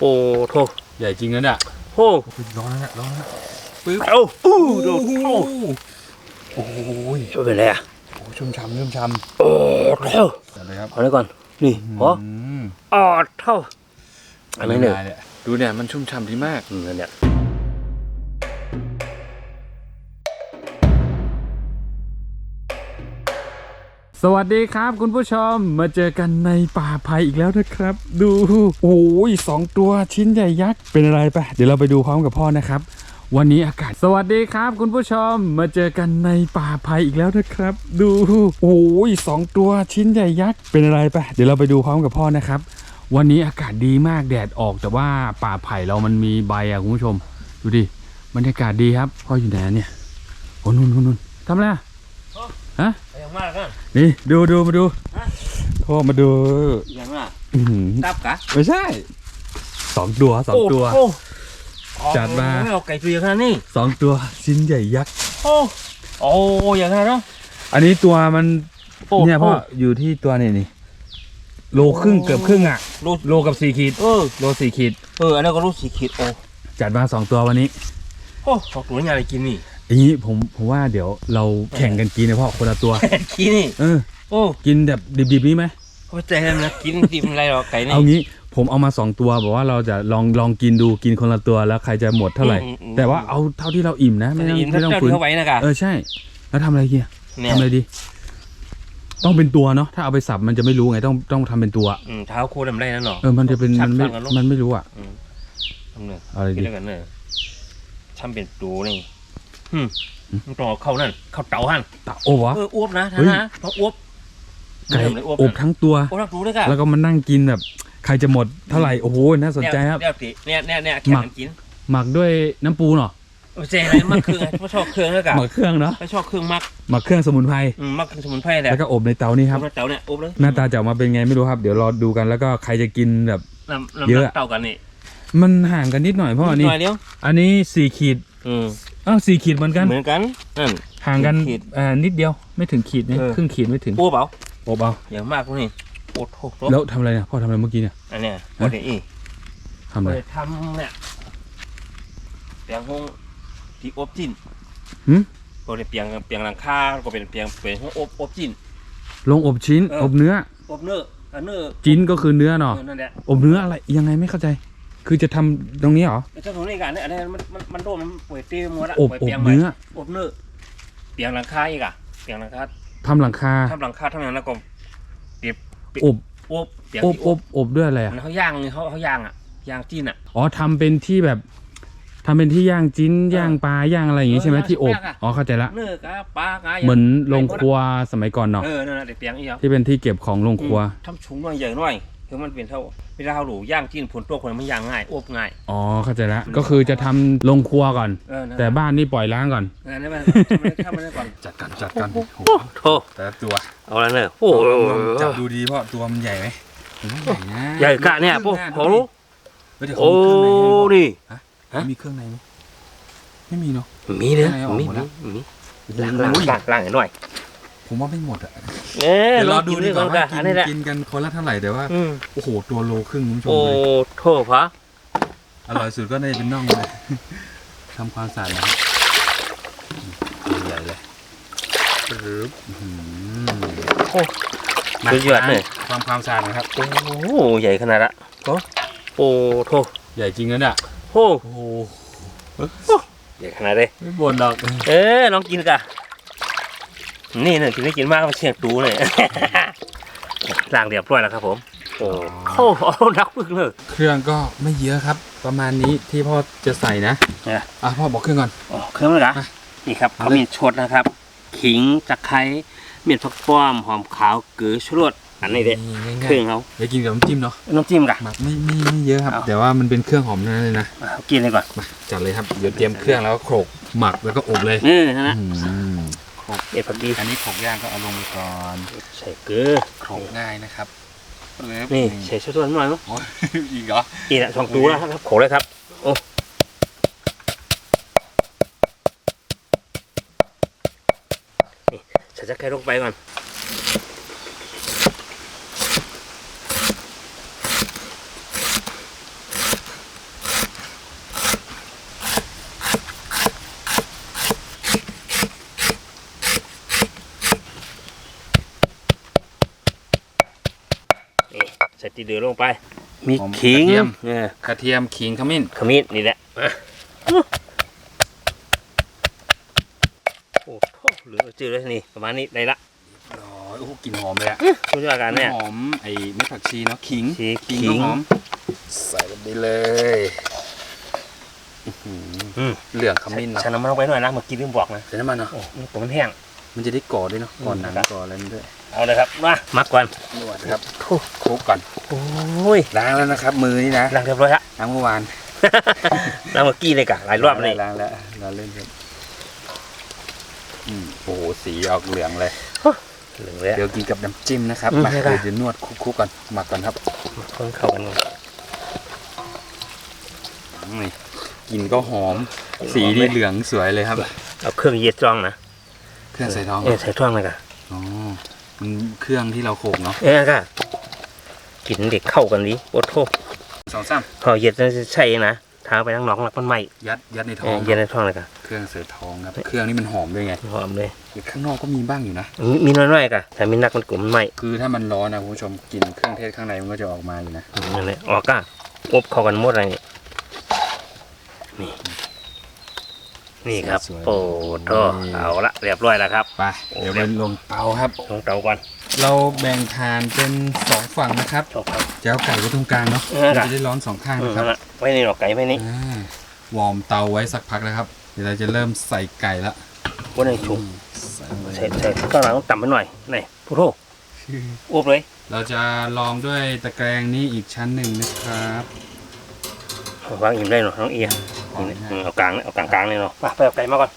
โอ้โถใหญ่จริงนะเนี่ยโอ้ร้อนแล้วร้อนแล้วปึ๊บเอ้าอู้ดูโอ้โอ้โอ้ยช่วยเป็นไรอะโอ้ชุ่มฉ่ำชุ่มฉ่โอ้เท่าำจัดเลยครับเอาเลยก่อนนี่พอมออดเท่าอันนี้เนี่ยได้เลยดูเนี่ยมันชุ่มฉ่ำดีมาก อืมนั่นเนี่ย สวัสดีครับคุณผู้ชมมาเจอกันในป่าไผ่อีกแล้วนะครับ ดูโอ้ยสองตัวชิ้นใหญ่ยักษ์เป็นอะไรไปเดี๋ยวเราไปดูพร้อมกับพ่อนะครับ วันนี้อากาศสวัสดีครับ คุณผู้ชมมาเจอกันในป่าไผ่อีกแล้วนะครับ ดูโอ้ยสองตัวชิ้นใหญ่ยักษ์เป็นอะไรไปเดี๋ยวเราไปดูพร้อมกับพ่อนะครับ วันนี้อากาศดีมากแดดออกแต่ว่าป่าไผ่เรามันมีใบอะคุณผู้ชม ดูดิบรรยากาศดีครับพ่ออยู่ไหนเนี่ยโอ้นู่นนู่นนู่นทำอะไรอะฮะอย่าง มากกันนี่ดูดูมาดูพ่อมาดูอย่างมากอื้อหือตับกะไม่ใช่สองตัวสองตัวโอ้โหจัดมาไม่เอาไก่ตัวอย่างขนาดนี้สองตัวชิ้นใหญ่ยักษ์โอ้โอ้อย่างขนาดนั้นอันนี้ตัวมันโอ้เนี่ยพ่อโอยู่ที่ตัวนี่นี่โลครึ่งเกือบครึ่งอะโลโลกับสี่ขีดเออโลสี่ขีดเอออันนั้นก็รู้สีขีดโอ้จัดมาสองตัววันนี้ โอ้สองตัวนี่อะไรกินนี่ อย่างนี้ผมผมว่าเดี๋ยวเราแข่งกันกินนะพ่อคนละตัวกินนี่ เออ โอ้กินแบบดิบๆนี้ไหมเข้าใจแล้วนะกินดิบอะไรหรอกไก่นี่ เอางี้ผมเอามาสองตัวบอกว่าเราจะลองลองกินดูกินคนละตัวแล้วใครจะหมดเท่าไหร่ อืมอืม แต่ว่าเอาเท่าที่เราอิ่มนะไม่ต้องอินไม่ต้องเจ้าฝืนเท่าไว้นะกะเออใช่ แล้วทำอะไรเกียเนี่ยทำอะไรดี ต้องเป็นตัวเนาะถ้าเอาไปสับมันจะไม่รู้ไงต้องต้องทำเป็นตัว อืมเท้าโคดำไรนั่นหรอ เออมันจะเป็นมันไม่ชักๆกันเนอะมันไม่รู้อะอืมทำเนื้ออะไรกินดีแล้วกันเนอะทำเป็นตูนี่ อืมมันต้อเข้านั่นเข้าเต่าหั่นตะโอ้วะ เอออ้วบนะท่านนะต้องอ้วบไก่เริ่มเลยอ้วบอบทั้งตัว โอ้รับรู้ด้วยกันแล้วก็มานั่งกินแบบ ใครจะหมดเท่าไหร่โอ้โหน่าสนใจครับ เนี่ยเนี่ยเนี่ยเนี่ยแข่งกันกินหมักด้วยน้ำปูเนาะโอ้เจอะไรมักเครื่องไงเพราะชอบเครื่องด้วยกันหมักเครื่องเนาะไม่ชอบเครื่องมักหมักเครื่องสมุนไพรอืมมักสมุนไพรแหละแล้วก็อบในเตานี่ครับเตาเนี่ยอบเลยหน้าตาจะออกมาเป็นไงไม่รู้ครับ เดี๋ยวรอดูกันแล้วก็ใครจะกินแบบเยอะเตากันนี่มันห่างกันนิดหน่อยเพราะอันนี้อันนี้สี่ขีด อืมอ้าวสี่ขีดเหมือนกัน เหมือนกันนั่น ห่างกันขีดอ่านิดเดียวไม่ถึงขีดนี่เออ ครึ่งขีดไม่ถึงอ้วบเปล่าอบเอาอย่างมากพวกนี้โอ้โหแล้วทำอะไรเนี่ยพ่อทำอะไรเมื่อกี้เนี่ยอันเนี้ยโอเคอีทำอะไรไปทำเนี่ยเปียงห้องที่อบจิ้นหืมก็เป็นเปียงเปียงหลังคาก็เป็นเปียงเป็นห้องอบอบจิ้นลงอบชิ้นเออ อบเนื้อ อบเนื้ออันเนื้อจิ้นก็คือเนื้อเนาะเออนั่นแหละอบเนื้ออะไรยังไงไม่เข้าใจ คือจะทำตรงนี้เหรอไอ้เจ้าของนี่กันเนี่ยอันนี้มันมันมันโดนมันป่วยตีหมดละอบป่วยอบเปียงเนื้ออบเนื้อเปียงหลังคาอีกอะเปียงหลังคาทำหลังคา ทำหลังคาทำอย่างนั้นแล้วก็เปียกอบอบเปียงอบที่อบอบด้วยอะไรอัอะนเขาย่างนี่เขาเขาย่างอะย่างจิ้นอะ อ๋อทำเป็นที่แบบทำเป็นที่ย่างจิ้นเออย่างปลาย่างอะไรอย่างงี้ใช่ไหมเออที่อบ ย่างอะ อ๋อเข้าใจละ เนื้อกะปลากะเหมือนโรงครัวสมัยก่อนเนาะเออนั่นแหละเดี๋ยวเปียงอีกอะที่เป็นที่เก็บของโรงครัว ทำชุงหน่อยใหญ่หน่อย คือมันเป็นเท่าเวลาเราหลูย่างจิ้นผลตัวคนมันย่างง่ายอบง่าย อ๋อเข้าใจละก็คือจะทำโรงครัวก่อน เออนั่นแต่บ้านนี่ปล่อยล้างก่อน เออนั่นมันทำมันได้ก่อนจัดกันจัดกันโอ้โถแต่ละตัวเอาแล้วเนอะโอ้โหจับดูดีเพราะตัวมันใหญ่ไหมใหญ่นะใหญ่กะเนี่ยพวกโอ้โหเฮ้ยเดี๋ยวโอ้เขามีเครื่องในให้นี่มีเครื่องในไหมไม่มีเนาะ มีเนอะข้างในออกมีหมดแล้วมีล้างล้างล้างล้างหน่อย ผมว่าไม่หมดอะเอ๊ะเดี๋ยวรอดูดีดีกว่ากัว่านกิอันนนี้แหละกินกันคนละเท่าไหร่แต่ว่าอืมโอ้โหตัวโลครึ่งคุณผู้ชมโอ้เลยโถพะอร่อยสุดก็น่าจะเป็นน่องเลยทำความสะอาดนะครับใหญ่เลยปึ๊บอื้อหือโอ้สุดยอดเลยความความสะอาดนะครับโอ้โหใหญ่ขนาดละก็โอ้โถใหญ่จริงนะเนี่ยโอ้โอ้โหใหญ่ขนาดเลยไม่บ่นหรอกเอ๊ะลองกินกะ นี่เนี่ยถึงได้กินมากมันเชียงตูเลยล้างเรียบร้อยแล้วครับผม โอ้โหเอานักพึ่งเลย เครื่องก็ไม่เยอะครับ ประมาณนี้ที่พ่อจะใส่นะเนี่ย อะพ่อบอกเครื่องก่อน อ๋อเครื่องเลยนะอะนี่ครับเอาเขาเลยมีชดนะครับ ขิงตะไคร้เมียนผักป้อมหอมขาวเกลือชูรสอันนี้เด็ดนี่เคง่ารื่ยองเขาๆเดี๋ยวกินกับน้ำจิ้มเนาะน้ำจิ้มกะหมักไม่ไม่ไม่เยอะครับ เอา แต่ว่ามันเป็นเครื่องหอมทั้งนั้นเลยนะอะกินเลยก่อนมาจัดเลยครับเดี๋ยวเตรียมเครื่องแล้วก็โขลกหมักแล้วก็อบเลยนี่นะอืม เอ็ดผักดีอันนี้โขลกย่างก็เอาลงไปก่อนใส่เกลือโขลกง่ายนะครับนี่ใส่ชูรสหน่อยมั้งโอ้ยอีกเหรออีกอะสองตัวแล้วครับโขลกเลยครับโอ้นี่ใส่ตะไคร้ลงไปก่อน ค จีเดือลงไป มีขิงเออกระเทียมขิงขมิ้น ขมิ้นนี่แหละมาโอ้โหเหลือจืดเลยนี่ประมาณนี้ได้ละร้อยโอ้โหกลิ่นหอมเลยอะช่วยอาการเนี่ย หอมไอ้เม็ดผักชีเนาะขิงชีขิงขิก็งหอม ใส่ลงไปเลยอื้อหืออืมเหลืองขมิ้นเนาะฉันน้ำมันลงไปหน่อยนะเมื่อกี้ลืมบอกนะใส่น้ำมันเนาะโอ้มันผมมันแห้ง มันจะได้ก่อด้วยเนาะก่อนหนังครับก่ออะไรมันด้วย เอาเลยครับมามักก่อนนวดครับโอ้คลุกก่อนโอ้ยล้างแล้วนะครับ มือนี่นะล้างเรียบร้อยละล้างเมื่อวานล้างเมื่อกี้เลยกะหลายรอบเลยล้างแล้วล้างเล่นครับอืมโอ้โหสีออกเหลืองเลยเหลืองเลยอะเดี๋ยวกินกับน้ำจิ้มนะครับอืมมาได้เดี๋ได้ยวจะนวดคลุกๆก่อนหมักก่อนครับคนเข้ากันก่อนนี่กลินก็หอม สีนี่เหลืองสวยเลยครับ เอาเครื่องเย็ดจ้องนะ เครื่องใส่ท้องเออใส่จ้องเลยกะอ๋อ มันเครื่องที่เราโขกเนาะเอ้ยก็กินเด็กเข้ากันดีโอ้โหสองสามพอเย็ดจะใช่นะท้าไปทั้งน้องหลักมันไหมยัดยัดในท้เออองเย็นในท้องเลยกะเครื่องใส่ท้องครับเครื่องนี้มันหอมด้วยไงหอมเลยข้างนอกก็มีบ้างอยู่นะมีมีน้อยๆกะแต่มีนักมันกลุ่มมันไหมคือถ้ามันร้อนนะคุณผู้ชมกลิ่นเครื่องเทศข้างในมันก็จะออกมาอยู่นะอืมนั่นแหละออกก้าอบเข้ากันหมดอะไรนี่ นี่นี่ครับ สวยๆโอ้โหเอาละเรียบร้อยแล้วครับ ไปเดี๋ยวไปลงเตาครับ ลงเตาก่อนเราแบ่งทานเป็นสองฝั่งนะครับจบครับ จะเอาไก่ไว้ตรงกลางเนาะเออมันค่ะจะได้ร้อนสองข้างอืมนะครับนั่นละไว้ในหลอกไก่ไว้นี่อ่าวอร์มเตาไว้สักพักแล้วครับ เดี๋ยวเราจะเริ่มใส่ไก่ละไว้ในชุบใส่ไปใส่ใส่ข้างหลังต้องต่ำไปหน่อยนี่พุทโธอบเลย เราจะลองด้วยตะแกรงนี้อีกชั้นหนึ่งนะครับ วางอิ่มได้เนาะน้องเอียอ๋อนี่อืม เอากลางเอากลางกลางๆเลยเนาะมาไปเอาไก่มาก่อน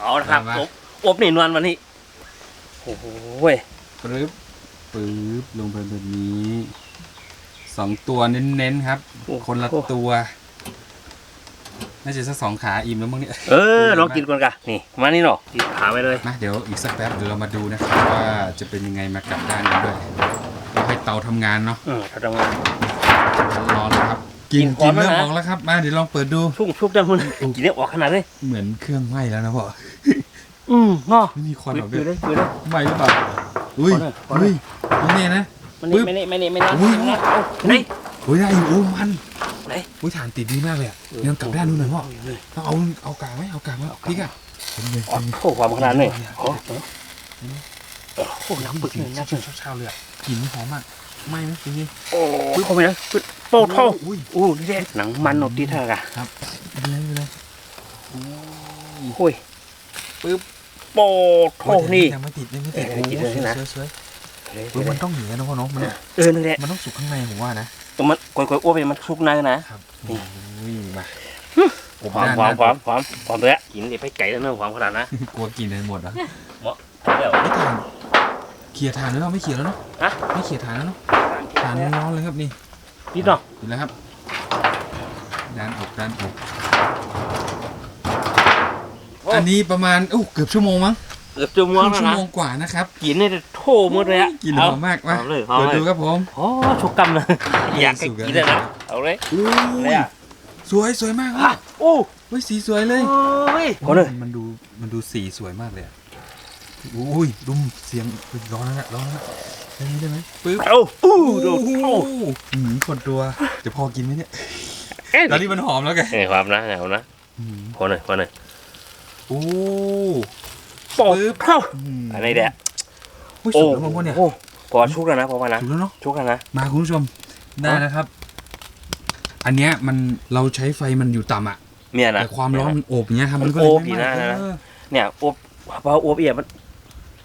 เอาละครับอบอบนี่นวลวันนี้โอ้โหเว้ยปึ๊บปึ๊บลงไปแบบนี้สองตัวเน้นๆครับ คนละตัว น่าจะสักสองขาอิ่มแล้วมั้งเนี่ย เออลองกินก่อนกะนี่มานี่เนาะกินขาไปเลยมาเดี๋ยวอีกสักแป๊บเดี๋ยวเรามาดูนะครับว่าจะเป็นยังไงมากลับด้านกันด้วยเราให้เตาทำงานเนาะอืมถ้าทำงานร้อนแล้วครับ กินกิกินนพร้อมเริ่มแล้วนะออกแล้วครับ มาเดี๋ยวลองเปิดดู ชุ่มชุบได้มันกินได้ออกขนาดเลย เหมือนเครื่องไหม้แล้วนะพ่ออืมเนาะไม่มีควันคุออกยด้วยเลยคุยเลย ไหม้หรือเปล่าอุ้ยขอหน่อยขอหน่อยอุ้ยไม่แน่นะ มันปึ๊นี่บไม่นี่ไม่นี่ไม่นี่อุ้ยไม่นี่เอาไหน อุ้ยได้อยู่โอ้มันไหน อุ้ยฐานติดดีมากเลยอะเดี๋ยวกลับด้านนู้นหน่อยพ่อต้องเอาเอากลางไหมเอากลางไหมพลิกอะเป็นไงอ๋อโอ้ความขนาดนี้โอ้โหโอ้โหน้ำปึกเลยน้ำปึกเช้าๆเลยอะกลิ่นหอมมาก ไหม้ไหมเป็นไงโอ้ยเข้าไปนะปึ๊ดโป้เท่าอุ้ยโอ้นี่แหละหนังมันออกตีเท่ากะครับเป็นไรเป็นไรโอ้ยปึ๊บโป้เท่านี่ยังไม่ติดยังไม่ติดเออกินเลยนะสวยๆเฮ้ยมันต้องอย่างนี้นะพ่อเนาะมันเออนั่นแหละมันต้องสุกข้างในผมว่านะตรงมันก่อยๆอ้วนไปมันชุกในนะครับนี่อุ้ยมาผมความด้านความนะความความความเลยกินเดี๋ยวไปไก่แล้วเนื้อความขนาดนะกลัวกินเลยหมดอะเดี๋ยวไม่ทาน เขี่ยทานแล้วเนาะไม่เขี่ยแล้วเนาะฮะ ไม่เขี่ยทานแล้วเนาะทานร้อนๆเลยครับนี่นิดเนาะดูแล้วครับด้านอกด้านอกอันนี้ประมาณโอ้เกือบชั่วโมงมั้งเกือบจะคม้วนรึ่งแล้วชั่วนะ โมงกว่านะครับกินเนี่ยโถหมดเลยอะกินหอมมากมาเอาเลยเอาเปิดเลยดูครับผมโอ้ชุกกำเลยอยากให้กินเลยนะเอาเลยอุ้อะไรยอะสวยสวยมากอะโอ้เฮ้ยสีสวยเลย โอ้ยคนเลยมันดูมันดูสีสวยมากเลยอะ อุ้ยดุมเสียงร้อนแล้วนะร้อนแล้วนะได้ไหมได้ไหมปึ๊บเอาอู้ดูโอ้โหโอ้อืมกดตัวจะพอกินไหมเนี่ยเอ๊ะตอนนี้มันหอมแล้วแกเอ้ยความนะเอานะอืมคนเลยคนเลยโอ้ปอบเข้ามอันนี้แหละโอ้ยสุกแล้วมั้งวะเนี่ยโอ้พอชุกแล้วนะพอมานะสุกแล้วเนาะชุกแล้วนะ มาคุณผู้ชมได้แล้วครับ อันเนี้ยมันเราใช้ไฟมันอยู่ต่ำอะเมียนะแต่ความร้อนมันโอบอย่างเงี้ยครับมันก็มันเลยโอบไม่ดีไหม้นะนะ เออ เนี่ยอบพออบเอียมัน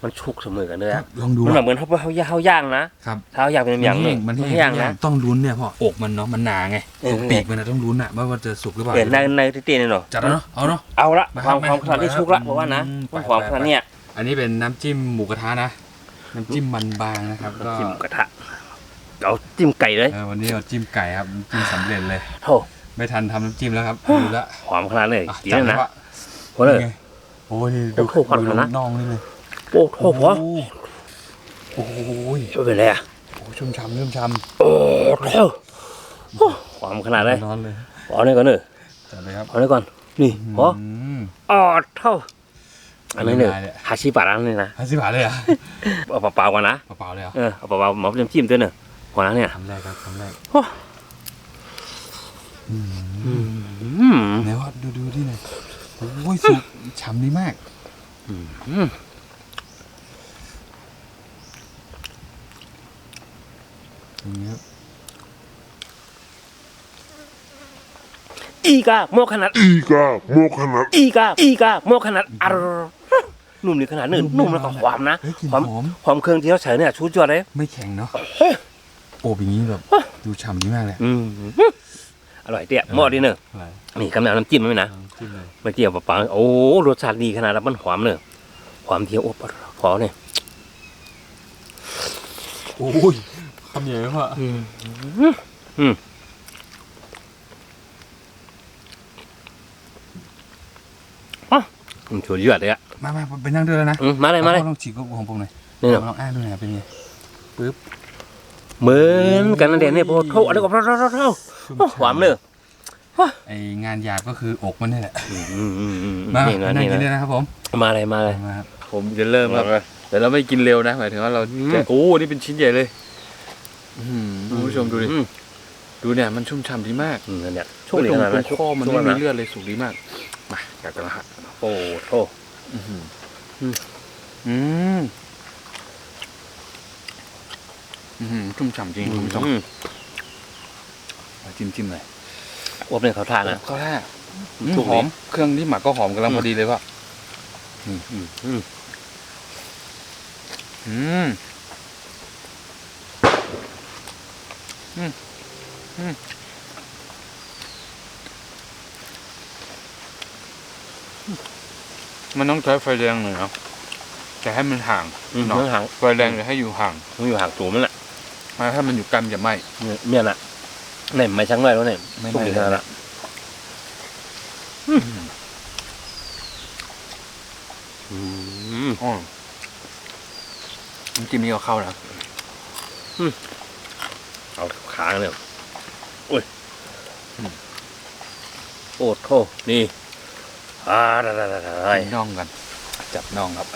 มันชุกเสมอกันเลยครัอะบลองดูมันอะเหมือนเขาเขาเขาย่างนะครับเท้าย่างเป็นอย่างหนึ่งมันแห้งย่างนะต้องลุ้นเนี่ยพ่ออกมันเนาะมันหนาไงเออปีกมันนะต้องลุ้นอะว่ามันจะสุกหรือเปล่าเปลี่ยนในในที่ตีนี่เนาะจัดแล้วเนาะเอาเนาะเอาละมาความมาความขนาดที่มาชุกละบอกว่านะอืมมันความไปไปขนาดเนี้ยอันนี้เป็นน้ำจิ้มหมูกระทะนะน้ำจิ้มมันบางนะครับก็จิ้มกระทะเอาจิ้มไก่เลยเออวันนี้เราจิ้มไก่ครับน้ำจิ้มสำเร็จเลยโธ่ไม่ทันทำน้ำจิ้มแล้วครับดูละหอมขนาดเลยอะกินจัดเลยเลนะยว่าพอเลยไงโอ้ยนี่โอ้ดูโหขอบคุณนะน่องนี่เลย โอ้โหพอโอ้โหไม่เป็นไรอะโอ้ยชุ่มฉ่ำชุ่มฉ่โอ้โหโอ้หอมขนาดเลยำร้อนเลยเอาเนี่ยก่อนเนอะจัดเลยครับเอาเนี่ยก่อนนี่พอมอ๋อเท่าอันนี้เนี่ยละลายเลยฮาชิบะร้านนี่นะห้าสิบบาทเลยเหรอะเอาเปล่าๆก่อนนะเปล่าๆเลยเหรอะเออเอาเปล่าๆหมอจิ้มจิ้มตัวเนอะพอแล้วเนี่ยคำแรกครับคำแรกอืมไหนว่าดูดูที่ไหนโอ้ยสุกฉ่ำดีมาก อืมอย่างนี้ครับอีกาโมขนาด Iga, Mokanat, อีกาอีกาโมขนาดอรนุ่มนี่ขนาดนึ่งนุ่มแล้วก็ความนะเฮ้ยกลิ่นความหอม ความเครื่องที่เขาใส่เนี่ยชุดยอดเลย ไม่แข็งเนาะโอบอย่างนี้แบบดูฉ่ำดีมากเลยอืมอร่อยเตี้ยหม้อดีเนอะอะไรนี่กำลังน้ำจิ้มไหมนะจิ้มเลยไม่เกี่ยวกับปังโอ้รสชาติดีขนาดนั้นมันหอมเนอะความเที่ยวโอ้พอเนี่ยโอ้ย คำใหญ่มากอืมอืมอะมันชุดยอดเลยอะมามาไปนั่งด้วยแล้วนะอืมมาเลยมาเลยอลองฉีกของผมหน่อยนี่เนอะลองอ้าดูหน่อยเป็นไงปึ๊บเหมือนกันนั่นเองเนี่ยโอ้โหอะไรก็เท่าเท่าเท่าเท่าชุ่มโอ้ฉ่ำหวานเนอะไองานหยาบก็คืออกมันนี่แหละอืมอืมอืมอืมมานี่นะนั่งนี่กินเลยนะนะครับผมมาเลยมาเลยมาครับผมจะเริ่มครับแต่เราไม่กินเร็วนะหมายถึงว่าเราอืมจะโอ้นี่เป็นชิ้นใหญ่เลยอื้อหือ คุณผู้ชมดูดิอืมดูเนี่ยมันชุ่มฉ่ำดีมากอืมนั่นเนี่ยช่วงตนี้รงขนาดตรนั้นงข้อมันช่วไม่งมีนั้นเลือดเลยสุกดีมาก มาอยากกันละฮะโอ้โหอื้อหืออืมอืมอื้อหือชุ่มฉ่ำจริงคุณผู้ชมอืมมาจิ้มจิ้มเลยอบเนี่ยเขาทานนะข้าวแรกถูกหอม เครื่องที่หมักก็หอมกำลังพอดีเลยว่ะอืมอืมอืม อืมอืมอืมมันต้องใช้ไฟแรงหน่อยเนาะแต่ให้มันห่างอืมเนาะเนื้อหาง ไฟแรงจะให้อยู่ห่างมันอยู่ห่างสูงนั่นแหละมาถ้ามันอยู่กันจะไหมเนี่ยเมียน่ะเนี่ยไม่ช่างเลยแล้วเนี่ยไม่ช่วงไหม้นี้ขนาดนั้นอืม อ๋อน้ำจิ้มนี่ก็เข้านะ เอาขาเนี่ยโอ้ยโอ้โทนี่อ่าได้ได้ได้ได้กินน่องกันจับน่องครับ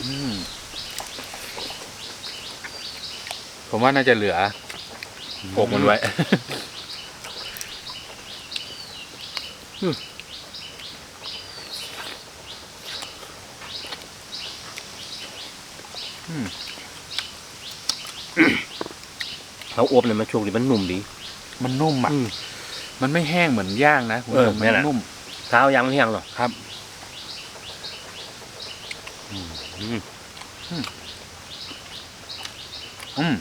อืมผมว่าน่าจะเหลืออกมันไว้ เขาอบเนี่ยมันช่วงนี้มันนุ่มดี มันนุ่มอะอืมมันไม่แห้งเหมือนย่างนะคุณผู้ชมเออแม่มันน่ะนุ่มเท้ายังไม่เที่ยงหรอครับอืมอืม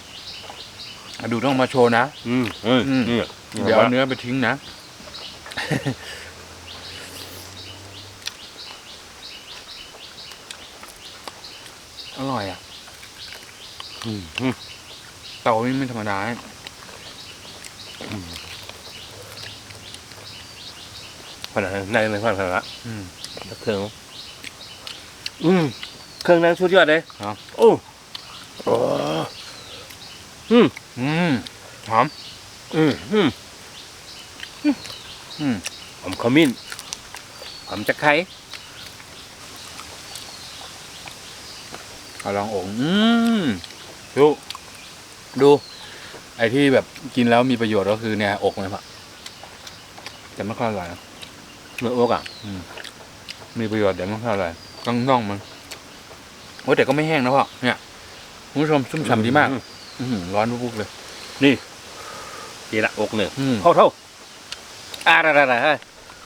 อะดูต้องมาโชว์นะ อืมอืมอืมนี่เดี๋ยวเอาเนื้อไปทิ้งนะ อร่อยอะ อืมอืม เตานี่ไม่ธรรมดานะขนาดนั้นในในความขนาดละอืมเครื่อง อืมเครื่องนั้นชุดยอดเลยครับโอ้โอ้อืมอืมหอมอืมอืมอืมหอมขมิ้นหอมจะไคร้เอาลองโองอืม ดูดู ไอ้ที่แบบกินแล้วมีประโยชน์ก็คือเนี่ยอกมันอะแต่ไม่ค่อยอร่อยนะเนื้ออกอะมีประโยชน์แต่ไม่ค่อยอร่อยต้องน่องมันโอ้แต่ก็ไม่แห้งนะพ่อเนี่ยคุณผู้ชมชุ่มฉ่ำดีมากอื้อหือร้อนปุ๊บๆเลยทีละอกหนึ่งอืมเท่าเท่าอ่าได้ได้ได้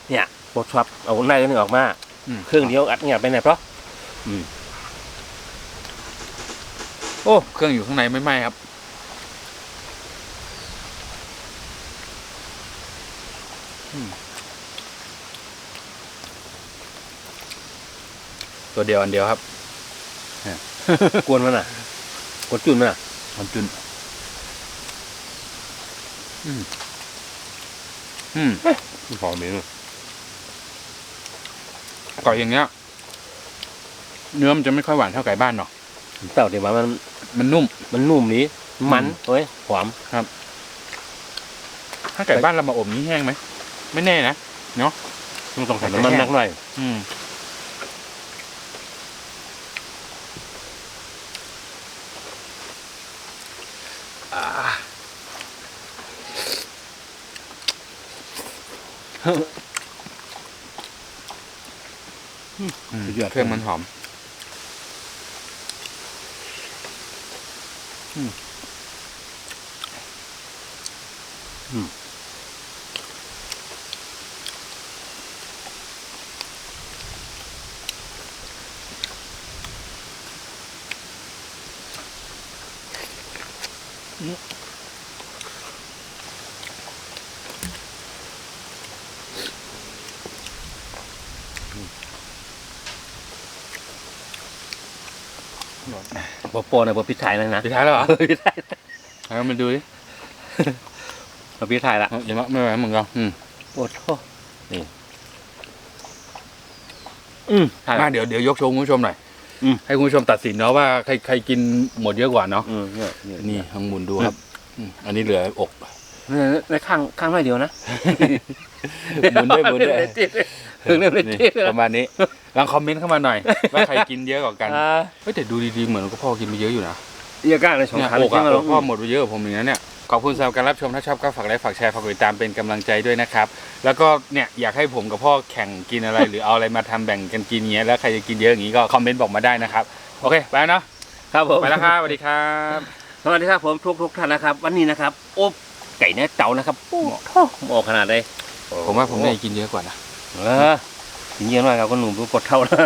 เนี่ยบดชอบเอาในนี่ออกมาอืมเครื่องเดียวอัดเงียบไปไหนเพราะ โอ้ เครื่องอยู่ข้างในไม่ไหม้ครับ ตัวเดียวอันเดียวครับ กวนมันอะกวนจุนมันอะมันจุนอืมอืมหอมมีนไก่อย่างเงี้ย เนื้อมันจะไม่ค่อยหวานเท่าไก่บ้านเนาะเต่าเดี๋ยวมัน มันนุ่ม มันนุ่มนี้ มันเอ้ยหอมครับ ถ้าไก่บ้านเรามาอบนี้แห้งไหม ไม่แน่นะ เนาะต้องต้องใส่น้ำมันนักหน่อย อืมสุดเครื่องมันหอม うん。うん。うん。 บอโปนะบอพิษไทยนะนะสุดท้ายแล้วเหรอพิษไทยเอามาดูดิบอพิษไทยละเอาอย่ามาไม่ไหวเหมือนกันอืมโอ้โหนี่อืมไทยมาละเดี๋ยวเดี๋ยวยกโชว์คุณผู้ชมหน่อยอืมให้คุณผู้ชมตัดสินเนาะว่าใครใครกินหมดเยอะกว่าเนาะอืมเนี่ยเนี่ยนี่ลองหมุนดูครับอืมอันนี้เหลืออกเนี่ยในข้างข้างน้อยเดียวนะหมุนด้วยหมุนด้ วยถึงเรื่องเล็นี่กๆประมาณนี้ลองคอมเมนต์เข้ามาหน่อย ว่าใครกินเยอะกว่ากันอ่าเฮ้ยแต่ดูดีๆเหมือนก็พ่อกินไปเยอะอยู่นะเยอะก้างในสองเนี่ยขาอกจริอะงๆเราพ่อหมดไปเยอะกว่าผมอย่างนั้นเนี่ยขอบคุณสำหรับการรับชมถ้าชอบก็ฝากไลค์ฝากแชร์ฝากกดติดตามเป็นกำลังใจด้วยนะครับแล้วก็เนี่ยอยากให้ผมกับพ่อแข่งกินอะไร หรือเอาอะไรมาทำแบ่งกันกินเงี้ยแล้วใครจะกินเยอะอย่างนี้ก็คอมเมนต์บอกมาได้นะครับโอเคไปแล้วเนาะครับผมไปแล้วครับสวัสดีครับ สวัสดีครับผมทุกทุกๆท่านนะครับ วันนี้นะครับ อบไก่เนื้อเต่านะครับโอ้โหหมอขนาดใด ผมว่าผมได้กินเยอะกว่านะ เออจริงๆหน่อยครับคุณหนุ่มรู้ปวดเท่าแล้ว